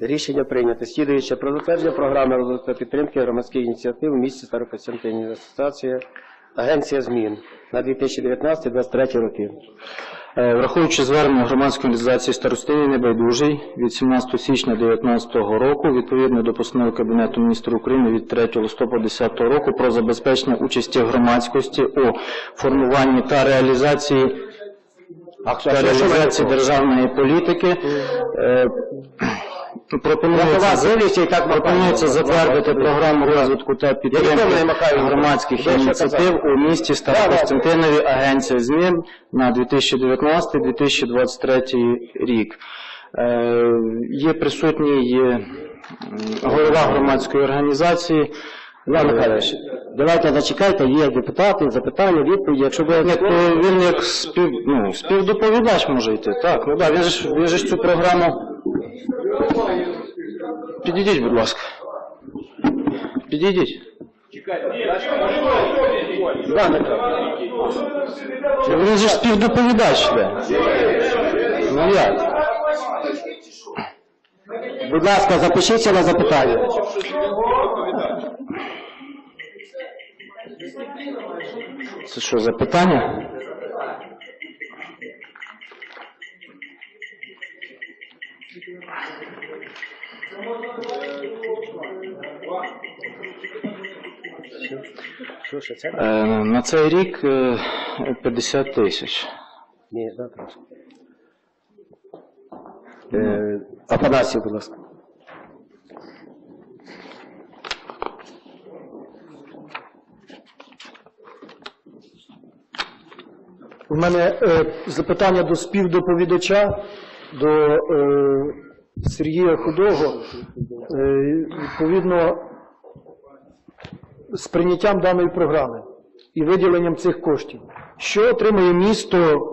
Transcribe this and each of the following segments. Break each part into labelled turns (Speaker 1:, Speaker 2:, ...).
Speaker 1: Рішення прийнято. Слідуюче про затвердження програми розвитку та підтримки громадських ініціатив у місті Старокостянтинів. Асоціація Агенція змін на 2019-2023 роки.
Speaker 2: Е, Враховуючи звернення громадської організації Старостині Небайдужий від 17 січня 2019 року, відповідно до постанови Кабінету міністрів України від 3 листопада 2010 року про забезпечення участі громадськості у формуванні та реалізації та реалізації державної політики. Е, Пропонується, затвердити програму розвитку та підтримки громадських ініціатив у місті Старокостянтинові Агенція змін на 2019-2023 рік. Е, Є присутній е, голова громадської організації.
Speaker 1: Іван Михайлович, давайте зачекайте, є депутати, запитання, відповіді. Якщо ви
Speaker 2: Ні, то він як спів, ну, співдоповідач може йти. Так, ну да, він же він же ж цю програму. Підійдіть, будь ласка. Підійдіть.
Speaker 1: Іван Михайлович,
Speaker 2: Він же ж співдоповідач йде. Ну як?
Speaker 1: будь ласка, запишіться на запитання.
Speaker 2: Це що, запитання? На цей рік е, 50 тисяч.
Speaker 1: Ні, завтра. Е, будь ласка.
Speaker 3: У мене е, запитання до співдоповідача, до е, Сергія Худого. Е, відповідно, з прийняттям даної програми і виділенням цих коштів. Що отримує місто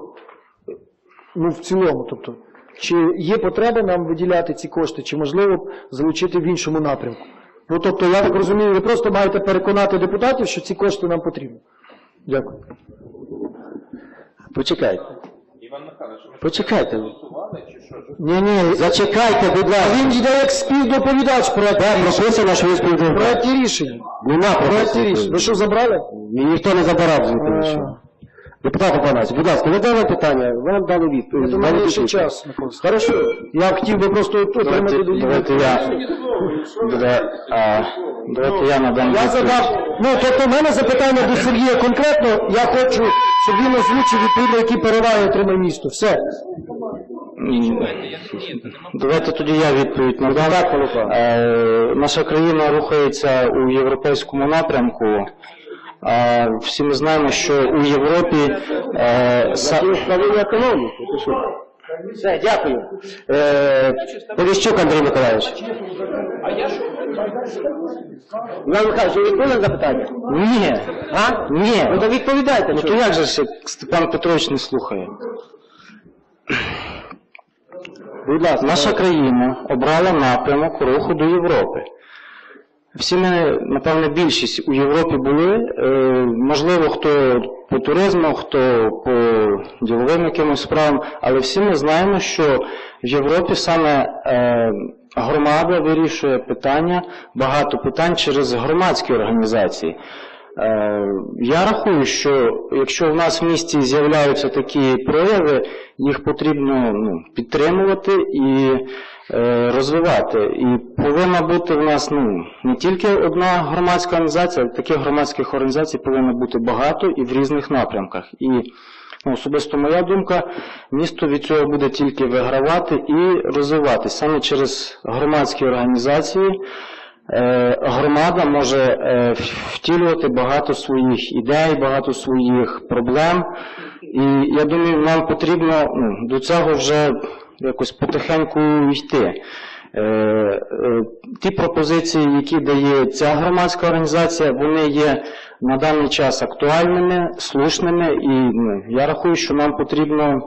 Speaker 3: ну, в цілому? Тобто, чи є потреба нам виділяти ці кошти, чи можливо залучити в іншому напрямку? Ну, тобто, я так розумію, ви просто маєте переконати депутатів, що ці кошти нам потрібні. Дякую.
Speaker 1: Почекайте. Почекайте.
Speaker 3: Ні, ні,
Speaker 1: Зачекайте, будь ласка.
Speaker 3: він йде як співдоповідач проект
Speaker 1: Де прописано, що ви співдоповідач?
Speaker 3: проекті рішення.
Speaker 1: Нема
Speaker 3: Проекті
Speaker 1: прописано.
Speaker 3: рішення. Ви що забрали?
Speaker 1: Ні, Ніхто не забирав звідти нічого. Депутат Афанасій, будь ласка, ви дали питання, вам дали відповідь.
Speaker 3: Я думаю,
Speaker 1: Дали
Speaker 3: є ще
Speaker 1: відповідь.
Speaker 3: час. Хорошо. Я хотів би просто отримати
Speaker 2: Давайте,
Speaker 3: довідку.
Speaker 2: давайте я. Давай, а, давайте я надам
Speaker 3: Я задав, ну тобто в мене запитання до Сергія конкретно, я хочу, щоб він озвучив відповідно, які переваги отримає місто. Все.
Speaker 2: Ні, Давайте тоді я відповідь надам.
Speaker 1: Так,
Speaker 2: Е, Наша країна рухається у європейському напрямку. А Всі ми знаємо, що у Європі е, са-
Speaker 1: що? Все, дякую. Е, Поліщук Андрій Миколаївич. Іван Михайлович, ви відповіли на запитання?
Speaker 2: ні,
Speaker 1: А?
Speaker 2: ні.
Speaker 1: Ну то відповідайте.
Speaker 2: Ну то як же як Степан Петрович не слухає?
Speaker 1: Будь ласка.
Speaker 2: Наша країна обрала напрямок руху до Європи. Всі ми, напевне, більшість у Європі були. Е, можливо, хто по туризму, хто по діловим якимось справам, але всі ми знаємо, що в Європі саме е, громада вирішує питання, багато питань через громадські організації. Е, Я рахую, що якщо в нас в місті з'являються такі прояви, їх потрібно ну, підтримувати і е, розвивати. І повинна бути в нас ну, не тільки одна громадська організація, таких громадських організацій повинно бути багато і в різних напрямках. І особисто моя думка, місто від цього буде тільки вигравати і розвиватися саме через громадські організації е, громада може е, втілювати багато своїх ідей, багато своїх проблем. І я думаю, нам потрібно ну, до цього вже якось потихеньку йти. Е, Ті пропозиції, які дає ця громадська організація, вони є на даний час актуальними, слушними, і ну, я рахую, що нам потрібно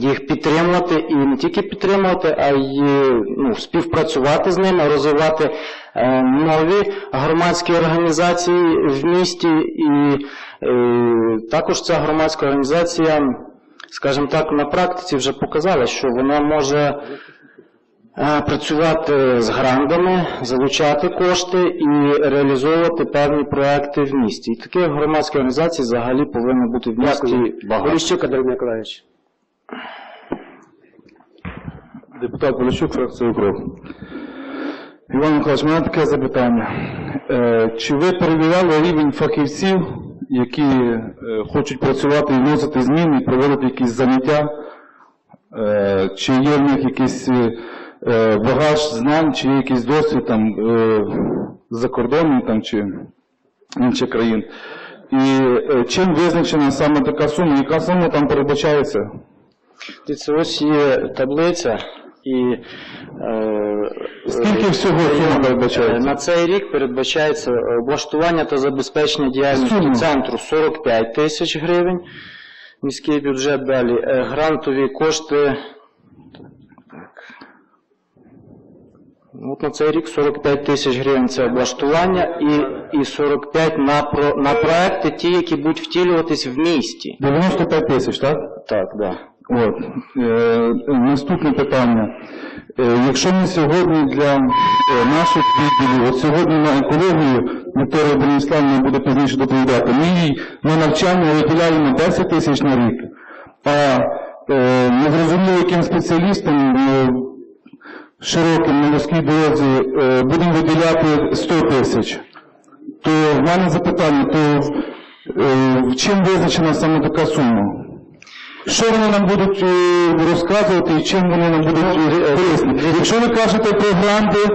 Speaker 2: їх підтримувати і не тільки підтримувати, а й ну, співпрацювати з ними, розвивати е, нові громадські організації в місті. І е, також ця громадська організація, скажімо так, на практиці вже показала, що вона може працювати з грандами, залучати кошти і реалізовувати певні проекти в місті. І таких громадських організацій взагалі повинно бути в місті багато.
Speaker 1: Поліщук Андрій Миколаївич.
Speaker 4: Депутат Поліщук, фракція УКРОП. Іван Миколаївич, у мене таке запитання. Е, Чи ви перевіряли рівень фахівців, які е, хочуть працювати і вносити зміни, проводити якісь заняття? Е, Чи є в них якийсь е, е, багаж знань, чи якийсь досвід там е, закордонний там, чи інших країн? І е, чим визначена саме така сума, яка сума там передбачається?
Speaker 2: Дивіться, ось є таблиця і е,
Speaker 4: Скільки всього сума передбачається?
Speaker 2: На цей рік передбачається облаштування та забезпечення діяльності
Speaker 4: Сума?
Speaker 2: центру 45 тисяч гривень. Міський бюджет далі. Е, Грантові кошти. Ну, От на цей рік 45 тисяч гривень це облаштування і, і 45 на, про, на проекти, ті, які будуть втілюватись в місті.
Speaker 4: 95 тисяч, так?
Speaker 2: Так, да.
Speaker 4: От. Е, наступне питання. Е, якщо ми сьогодні для е, наших відділів, от сьогодні на екологію, Вікторія Броніславівна буде пізніше доповідати, ми їй на навчання виділяємо 10 тисяч на рік, а е, незрозуміло яким спеціалістам е, широким на морській дорозі е, будемо виділяти 100 тисяч. То в мене запитання, то е, чим визначена саме така сума? Що вони нам будуть е, розказувати і чим вони нам будуть пояснити? Якщо ви кажете про гранди,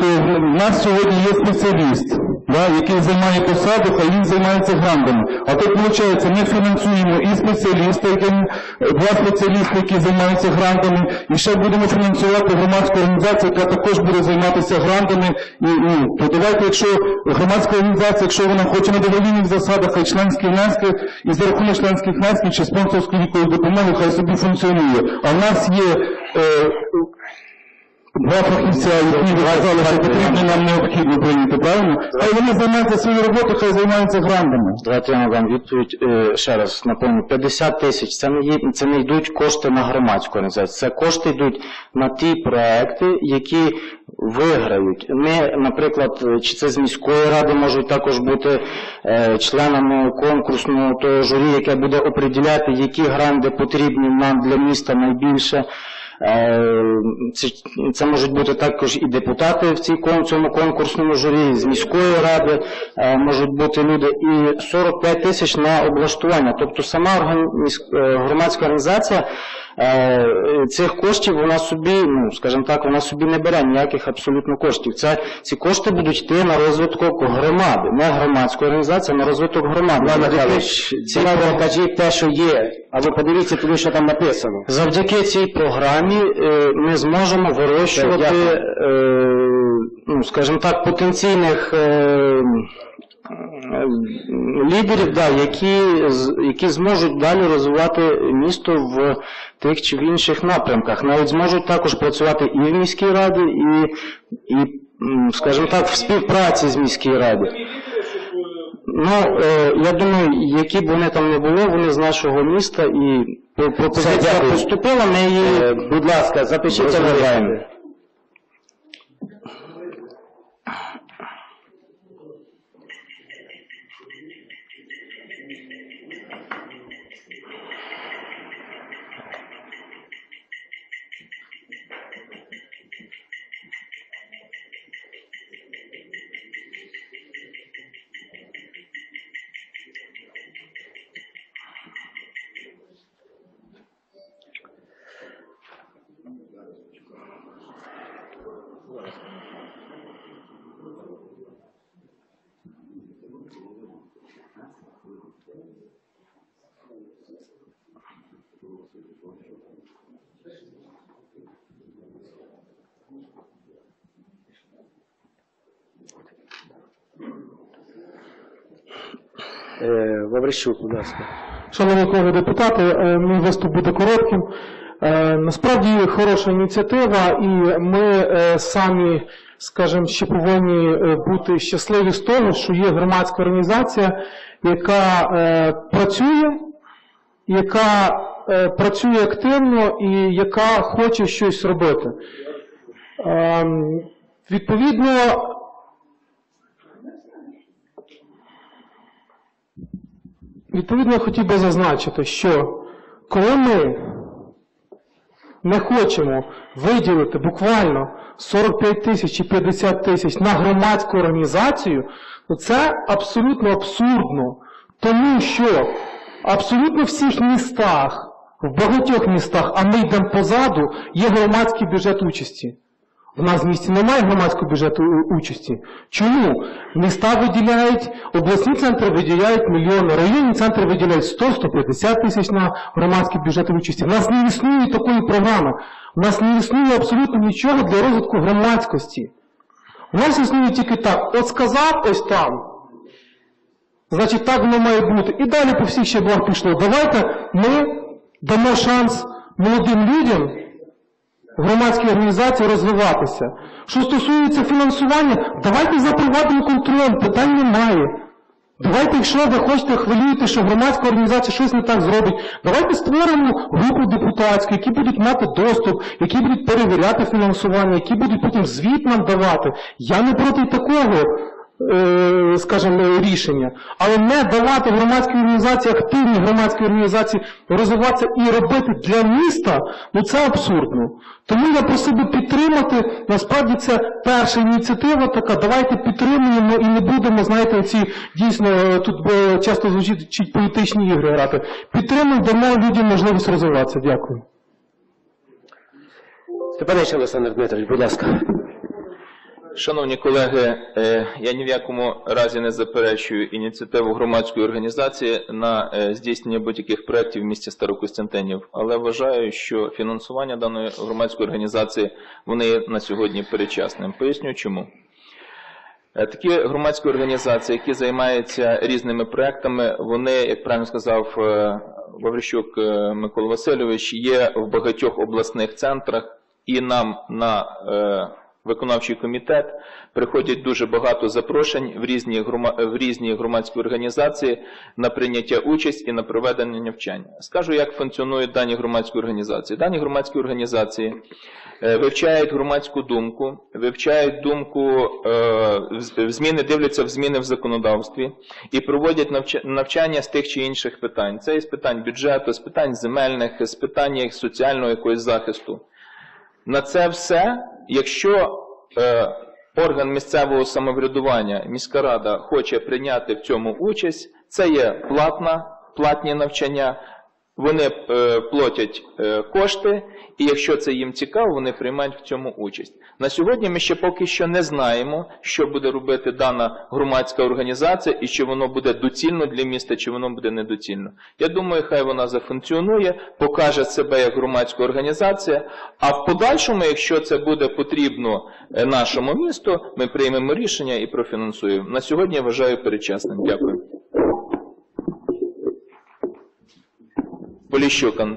Speaker 4: то в нас сьогодні є спеціаліст, да, який займає посаду, хай він займається грандами. А тут виходить, ми фінансуємо і спеціаліста, е, два спеціалісти, які займаються грантами, і ще будемо фінансувати громадську організацію, яка також буде займатися грантами. І, ну, то давайте, якщо громадська організація, якщо вона хоче на добровільних засадах, хай членські внески, і за рахунок членських внесків чи спонсорської якоїсь допомоги, хай собі функціонує. А в нас є е, два фахівця, які ви що потрібно нам необхідно прийняти, правильно? Хай вони займаються своєю роботою, хай займаються грантами.
Speaker 2: Давайте я вам відповідь е, ще раз напомню. 50 тисяч це не є, це не йдуть кошти на громадську організацію. Це кошти йдуть на ті проекти, які виграють. Ми, наприклад, чи це з міської ради можуть також бути е, членами конкурсного того журі, яке буде определяти, які гранди потрібні нам для міста найбільше. Е, Це, це можуть бути також і депутати в цій цьому конкурсному журі, з міської ради е, можуть бути люди, і 45 тисяч на облаштування. Тобто сама е, громадська організація цих коштів вона собі, ну скажімо так, вона собі не бере ніяких абсолютно коштів. Це ці кошти будуть йти на розвиток громади, не громадської організації, а на розвиток громади. Про-
Speaker 1: Кажіть те, що є, а ви подивіться туди, що там написано.
Speaker 2: Завдяки цій програмі е, ми зможемо вирощувати, е, ну, скажімо так, потенційних е, е, лідерів, да, які, які зможуть далі розвивати місто в тих чи в інших напрямках. Навіть зможуть також працювати і в міській раді, і, і скажімо так, в співпраці з міською радою. Ну, е, я думаю, які б вони там не були, вони з нашого міста і про- пропозиція поступила, ми її
Speaker 1: Е, Будь ласка, запишіться Ваврищук, будь ласка.
Speaker 3: Шановні колеги депутати, е, мій виступ буде коротким. Е, Насправді хороша ініціатива, і ми е, самі, скажімо, ще повинні е, бути щасливі з того, що є громадська організація, яка е, працює, яка е, працює активно і яка хоче щось робити.
Speaker 5: Ем, Відповідно, відповідно, я хотів би зазначити, що коли ми не хочемо виділити буквально 45 тисяч чи 50 тисяч на громадську організацію, то це абсолютно абсурдно. Тому що абсолютно в всіх містах, в багатьох містах, а ми йдемо позаду, є громадський бюджет участі. В нас в місті немає громадського бюджету участі. Чому? Міста виділяють, обласні центри виділяють мільйони, районні центри виділяють 100-150 тисяч на громадський бюджет участі. У нас не існує такої програми. У нас не існує абсолютно нічого для розвитку громадськості. У нас існує тільки так, от сказав ось там, значить так воно має бути. І далі по всіх ще щаблах пішло. Давайте ми дамо шанс молодим людям громадській організації розвиватися. Що стосується фінансування, давайте запровадимо контроль, питань немає. Давайте, якщо ви хочете хвилюєте, що громадська організація щось не так зробить, давайте створимо групу депутатську, які будуть мати доступ, які будуть перевіряти фінансування, які будуть потім звіт нам давати. Я не проти такого, скажімо, рішення, але не давати громадській організації, активній громадській організації розвиватися і робити для міста, ну це абсурдно. Тому я просив би підтримати, насправді це перша ініціатива така, давайте підтримуємо і не будемо, знаєте, ці дійсно е, тут е, часто звучить політичні ігри грати. Підтримуємо, дамо людям можливість розвиватися. Дякую.
Speaker 1: Степанич Олександр Дмитрович, будь ласка.
Speaker 6: Шановні колеги, е, я ні в якому разі не заперечую ініціативу громадської організації на е, здійснення будь-яких проєктів в місті Старокостянтинів, але вважаю, що фінансування даної громадської організації вони є на сьогодні перечасним. Поясню чому. Е, Такі громадські організації, які займаються різними проектами, вони, як правильно сказав Ваврищук Микола Васильович, є в багатьох обласних центрах, і нам на виконавчий комітет приходять дуже багато запрошень в різні, в різні громадські організації на прийняття участь і на проведення навчання. Скажу, як функціонують дані громадські організації. Дані громадські організації е, вивчають громадську думку, вивчають думку, е, в- зміни, дивляться в зміни в законодавстві і проводять навча- навчання з тих чи інших питань. Це із питань бюджету, з питань земельних, з питань соціального якогось захисту. На це все, якщо е, орган місцевого самоврядування, міська рада хоче прийняти в цьому участь, це є платна, платні навчання, вони е, платять е, кошти, і якщо це їм цікаво, вони приймають в цьому участь. На сьогодні ми ще поки що не знаємо, що буде робити дана громадська організація і чи воно буде доцільно для міста, чи воно буде недоцільно. Я думаю, хай вона зафункціонує, покаже себе як громадська організація. А в подальшому, якщо це буде потрібно е, нашому місту, ми приймемо рішення і профінансуємо. На сьогодні я вважаю перечасним. Дякую. Поліщукан.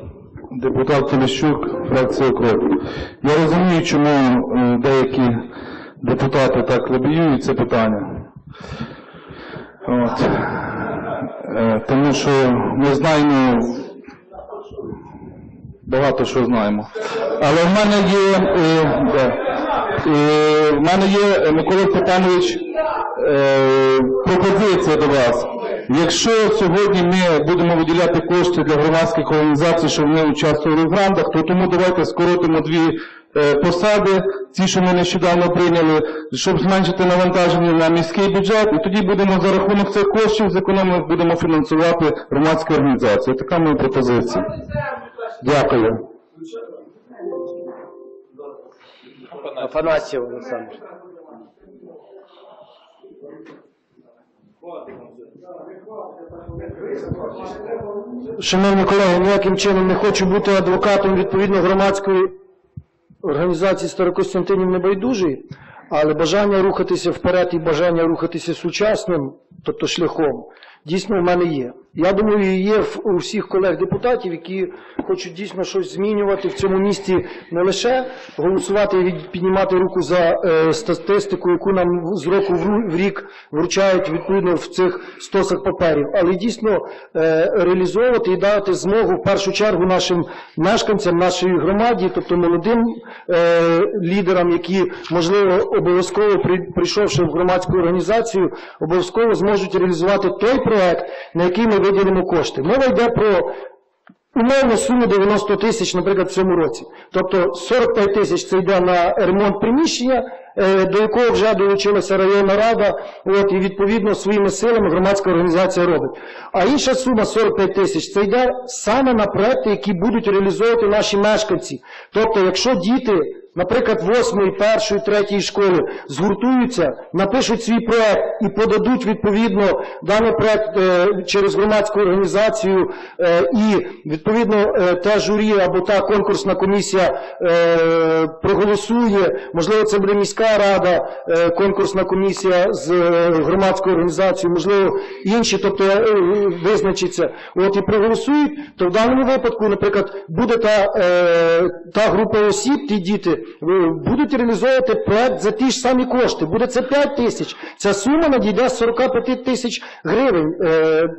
Speaker 4: Депутат Поліщук, фракція «Крок». Я розумію, чому деякі депутати так лобіюють це питання. От. Е, Тому що ми знаємо, багато що знаємо. Але в мене є, е, да, е, в мене є, Микола Степанович, е, пропозиція до вас. Якщо сьогодні ми будемо виділяти кошти для громадських організацій, щоб вони участвували в грантах, то тому давайте скоротимо дві е, посади, ці, що ми нещодавно прийняли, щоб зменшити навантаження на міський бюджет, і тоді будемо за рахунок цих коштів зекономимо, будемо фінансувати громадські організації. Така моя пропозиція. Дякую.
Speaker 1: Афанасьєв Олександр.
Speaker 3: Шановні колеги, ніяким чином не хочу бути адвокатом відповідно громадської організації Старокостянтинів небайдужий, але бажання рухатися вперед і бажання рухатися сучасним, тобто шляхом, дійсно в мене є. Я думаю, є у всіх колег-депутатів, які хочуть дійсно щось змінювати в цьому місті, не лише голосувати і піднімати руку за е, статистику, яку нам з року в рік вручають відповідно в цих стосах паперів, але дійсно е, реалізовувати і дати змогу в першу чергу нашим мешканцям, нашій громаді, тобто молодим е, лідерам, які можливо обов'язково прийшовши в громадську організацію, обов'язково зможуть реалізувати той проект, на який ми виділимо кошти. Мова йде про умовну суму 90 тисяч, наприклад, в цьому році. Тобто 45 тисяч це йде на ремонт приміщення, е, до якого вже долучилася районна рада, от, і відповідно своїми силами громадська організація робить. А інша сума 45 тисяч це йде саме на проекти, які будуть реалізовувати наші мешканці. Тобто, якщо діти наприклад, восьмої, першої, третьої школи згуртуються, напишуть свій проект і подадуть відповідно даний проект е, через громадську організацію, е, і відповідно е, те журі або та конкурсна комісія е, проголосує, можливо, це буде міська рада, конкурсна комісія з громадською організацією, можливо, інші, тобто визначиться, от і проголосують, то в даному випадку, наприклад, буде та, та група осіб, ті діти, будуть реалізовувати проект за ті ж самі кошти. Буде це 5 тисяч. Ця сума надійде з 45 тисяч гривень. Е,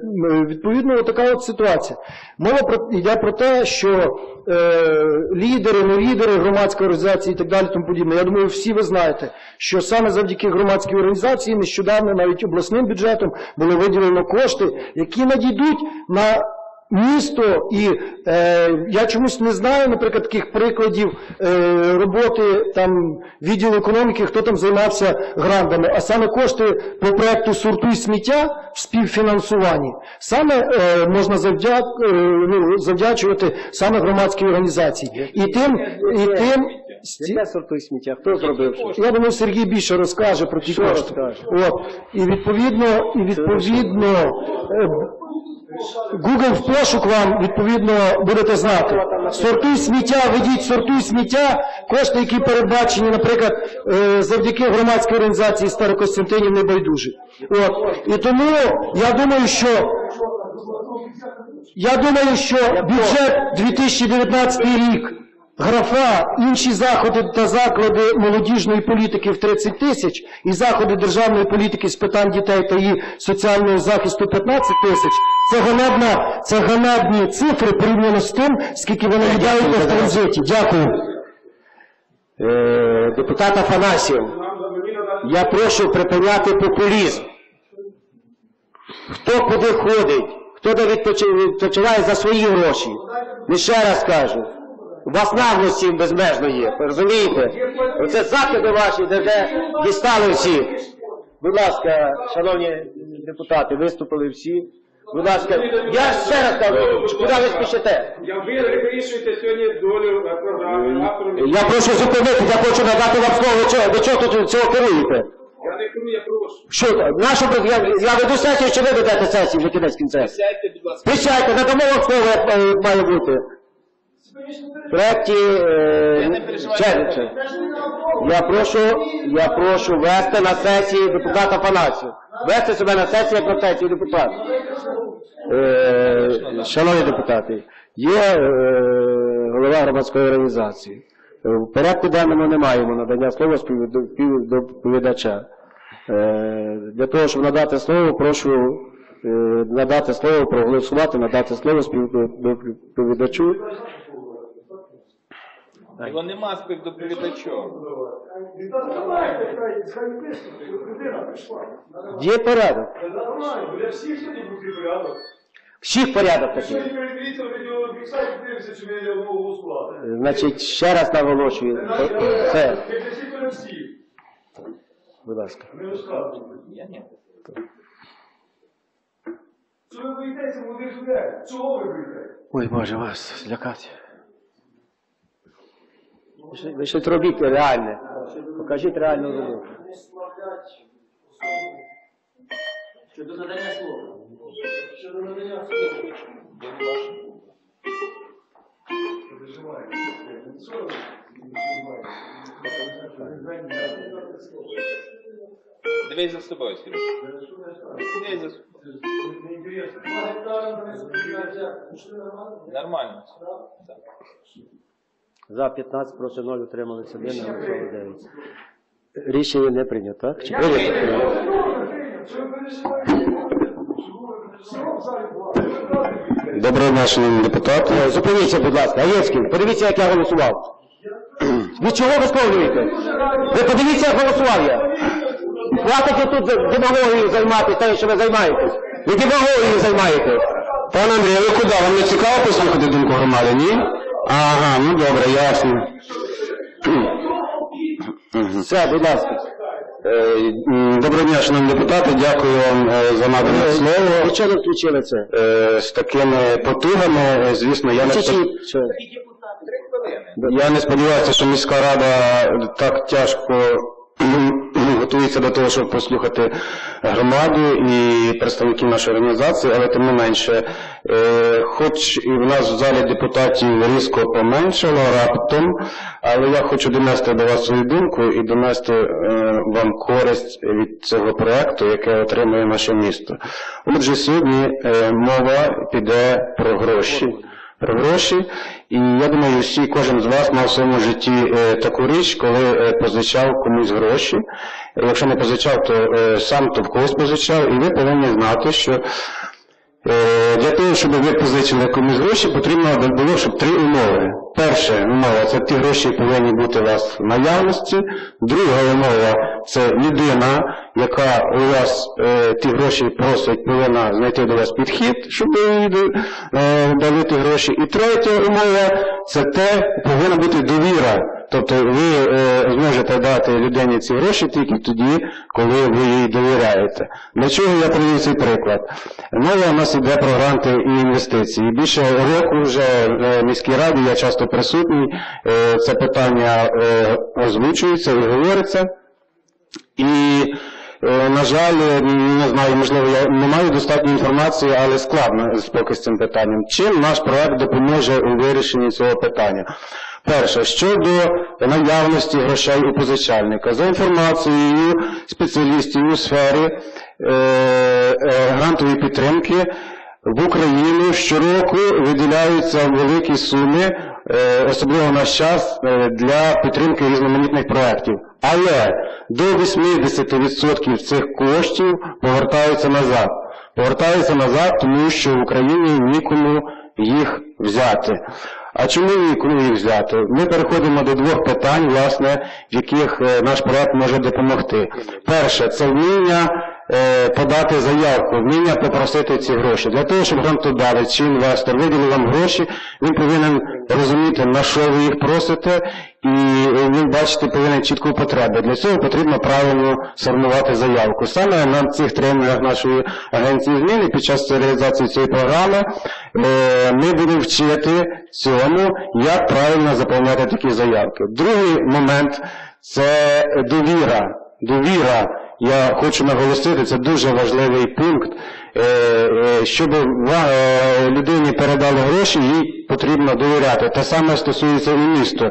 Speaker 3: відповідно, така от ситуація. Мова йде про те, що е, лідери, не лідери громадської організації і так далі, тому подібне. Я думаю, всі ви знаєте, що саме завдяки громадській організації нещодавно навіть обласним бюджетом було виділено кошти, які надійдуть на місто, і е, я чомусь не знаю, наприклад, таких прикладів е, роботи там відділу економіки, хто там займався грантами, а саме кошти по проекту «Сортуй сміття» в співфінансуванні саме е, можна завдя, е, ну, завдячувати саме громадській організації. І тим, і тим
Speaker 1: Яке сортуй сміття? Хто зробив
Speaker 3: я думаю, Сергій більше розкаже про ті
Speaker 1: Що
Speaker 3: кошти.
Speaker 1: розкаже?
Speaker 3: От. І відповідно, і відповідно е, Google в пошук вам відповідно будете знати. Сортуй сміття, ведіть сортуй сміття, кошти, які передбачені, наприклад, е, завдяки громадській організації Старокостянтинів Небайдужі. От. І тому я думаю, що я думаю, що бюджет 2019 рік, графа, інші заходи та заклади молодіжної політики в 30 тисяч і заходи державної політики з питань дітей та її соціального захисту 15 тисяч. Це ганебна, це ганебні цифри порівняно з тим, скільки вони віддають в транзиті. Дякую.
Speaker 1: Е, депутат Афанасьєв, я прошу припиняти популізм. Хто куди ходить, хто де відпочиває за свої гроші. Не ще раз кажу. У вас наглості безмежно є, розумієте? Оце закиди ваші, де вже дістали всі. Будь ласка, шановні депутати, виступили всі. Будь ласка, я ще раз кажу, куди ви спішите?
Speaker 7: Я ви вирішуєте сьогодні долю програми.
Speaker 1: Я прошу зупинити, я хочу надати вам слово, до чого тут цього керуєте?
Speaker 7: Я не кажу, я прошу.
Speaker 1: Що, нашу, я, я веду сесію, чи ви ведете сесію вже кінець кінця?
Speaker 7: Присядьте, будь ласка.
Speaker 1: Присядьте, надамо вам слово, як має бути. Проекті е, Чернича. Я прошу, я прошу вести на сесії депутата Панасію. Вести себе на сесії як на сесію депутат. Е, шановні депутати, є е, голова громадської організації. В порядку денному не маємо надання слова співдо- співдоповідача. Е, Для того, щоб надати слово, прошу надати слово, проголосувати, надати слово співдоповідачу.
Speaker 6: Його нема співдоповідачом.
Speaker 1: Є порядок.
Speaker 7: Для всіх буде порядок.
Speaker 1: Всіх порядок такий.
Speaker 7: Голосували.
Speaker 1: Значить, ще раз наголошую. Це,
Speaker 7: перед всіх.
Speaker 1: будь ласка.
Speaker 6: Я ні.
Speaker 7: Чого ви боїтеся молодих людей? Чого ви боїтеся?
Speaker 1: Ой, Боже, вас злякати. Ви щось- робіть реальне. Покажіть реальну роботу.
Speaker 3: Щодо надання слова. Щодо надання
Speaker 6: ласка. Дивись за собою, Сергій. Дивись за собою. Нормально. Так.
Speaker 1: За 15 проти 0 утрималися 1, не голосували 9. Рішення не прийнято, так? Чи прийнято?
Speaker 8: Доброго дня, шановні депутати.
Speaker 1: Е, Зупиніться, будь ласка. Аєцький, подивіться, як я голосував. Ви чого висловлюєте? Ви подивіться, як голосував я. Хватить тут демагогією займатися, те, що ви займаєтесь. Ви демагогією займаєтесь.
Speaker 8: Пане Андрію, ви куди? Вам не цікаво послухати думку громади, ні? Ага, ну добре, ясно.
Speaker 1: Все, будь ласка.
Speaker 8: Е, Доброго дня, шановні депутати, дякую вам е, за надане слово.
Speaker 1: Ви не включили це?
Speaker 8: Е, З такими потугами, е, звісно, я не Я не сподіваюся, що міська рада так тяжко готується до того, щоб послухати громаду і представників нашої організації, але тим не менше, е, хоч і в нас в залі депутатів різко поменшало раптом, але я хочу донести до вас свою думку і донести е, вам користь від цього проекту, яке отримує наше місто. Отже, сьогодні е, мова піде про гроші гроші. І я думаю, всі, кожен з вас мав в своєму житті е, таку річ, коли е, позичав комусь гроші. Якщо не позичав, то е, сам то в когось позичав, і ви повинні знати, що для того, щоб ви позичили комусь гроші, потрібно було, щоб три умови. Перша умова це ті гроші повинні бути у вас в наявності. Друга умова це людина, яка у вас е, ті гроші просить, повинна знайти до вас підхід, щоб їй е, дали ті гроші. І третя умова це те, повинна бути довіра. Тобто ви е, зможете дати людині ці гроші тільки тоді, коли ви їй довіряєте. Для чого я привів цей приклад? Мова у нас іде про гранти і інвестиції. Більше року вже в міській раді я часто присутній. Е, це питання е, озвучується і говориться. І, е, на жаль, не знаю, можливо, я не маю достатньо інформації, але складно поки з цим питанням. Чим наш проект допоможе у вирішенні цього питання? Перше, щодо наявності грошей у позичальника. За інформацією спеціалістів у сфері грантової підтримки, в Україну щороку виділяються великі суми, особливо в наш час, е, для підтримки різноманітних проєктів. Але до 80% цих коштів повертаються назад. Повертаються назад, тому що в Україні нікому їх взяти. А чому нікому їх взяти? Ми переходимо до двох питань, власне, в яких е, наш проект може допомогти. Перше, це вміння е, подати заявку, вміння попросити ці гроші. Для того, щоб грантодавець чи інвестор виділив вам гроші, він повинен розуміти, на що ви їх просите, і він бачити повинен чітку потребу. Для цього потрібно правильно сформувати заявку. Саме на цих тренінгах нашої агенції зміни під час реалізації цієї програми е, ми будемо вчити цьому, як правильно заповняти такі заявки. Другий момент це довіра. Довіра. Я хочу наголосити, це дуже важливий пункт. Е, е, Щоб е, людині передали гроші, їй потрібно довіряти. Те саме стосується і міста.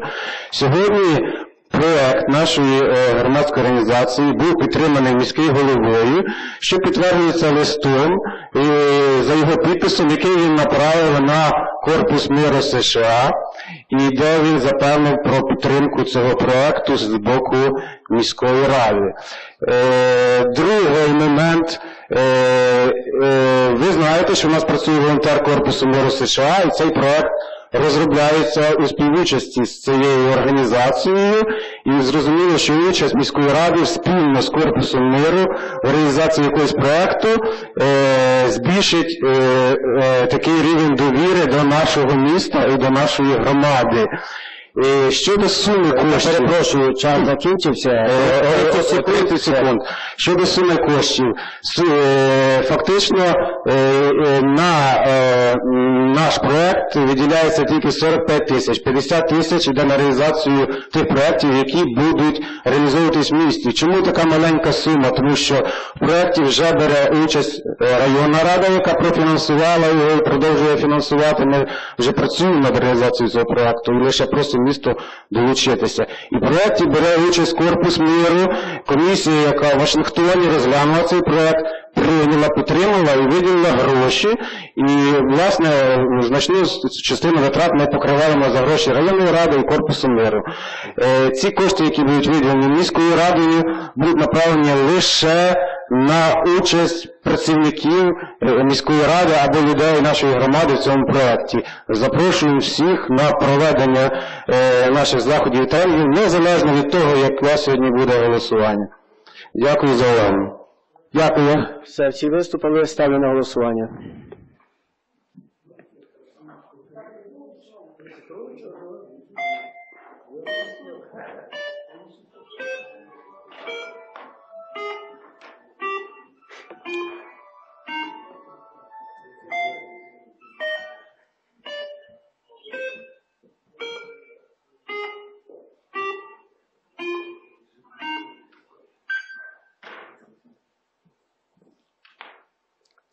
Speaker 8: Сьогодні проект нашої громадської організації був підтриманий міською головою, що підтверджується листом за його підписом, який він направив на Корпус миру США, і де він запевнив про підтримку цього проекту з боку міської ради. Е, другий момент. Е, е, ви знаєте, що в нас працює волонтер Корпусу миру США, і цей проект розробляється у співучасті з цією організацією, і зрозуміло, що участь міської ради спільно з Корпусом миру в реалізації якогось проекту е, збільшить е, е, такий рівень довіри до нашого міста і до нашої громади. Е, Щодо суми коштів, перепрошую, час закінчився. Е, 30 секунд. 30 секунд. Щодо суми коштів, е, фактично е, е, на е, м, наш проект виділяється тільки 45 тисяч. 50 тисяч йде на реалізацію тих проєктів, які будуть реалізовуватись в місті. Чому така маленька сума? Тому що в проєкті вже бере участь е, районна рада, яка профінансувала його і продовжує фінансувати. Ми вже працюємо над реалізацією цього проєкту, лише просимо місто долучитися. І в проєкті бере участь Корпус миру, комісія, яка в Вашингтоні розглянула цей проєкт, прийняла, підтримала і виділила гроші. І, власне, значну частину витрат ми покриваємо за гроші районної ради і Корпусу миру. Е, Ці кошти, які будуть виділені міською радою, будуть направлені лише на участь працівників е, міської ради або людей нашої громади в цьому проєкті. Запрошую всіх на проведення е, наших заходів і тренінгів, незалежно від того, яке сьогодні буде голосування. Дякую за увагу. Дякую. Все, всі виступили, ставлю на голосування.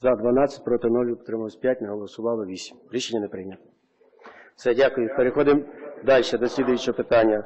Speaker 8: За 12, проти 0, утрималось 5, не голосувало 8. Рішення не прийнято. Все, дякую. Переходимо далі до слідуючого питання.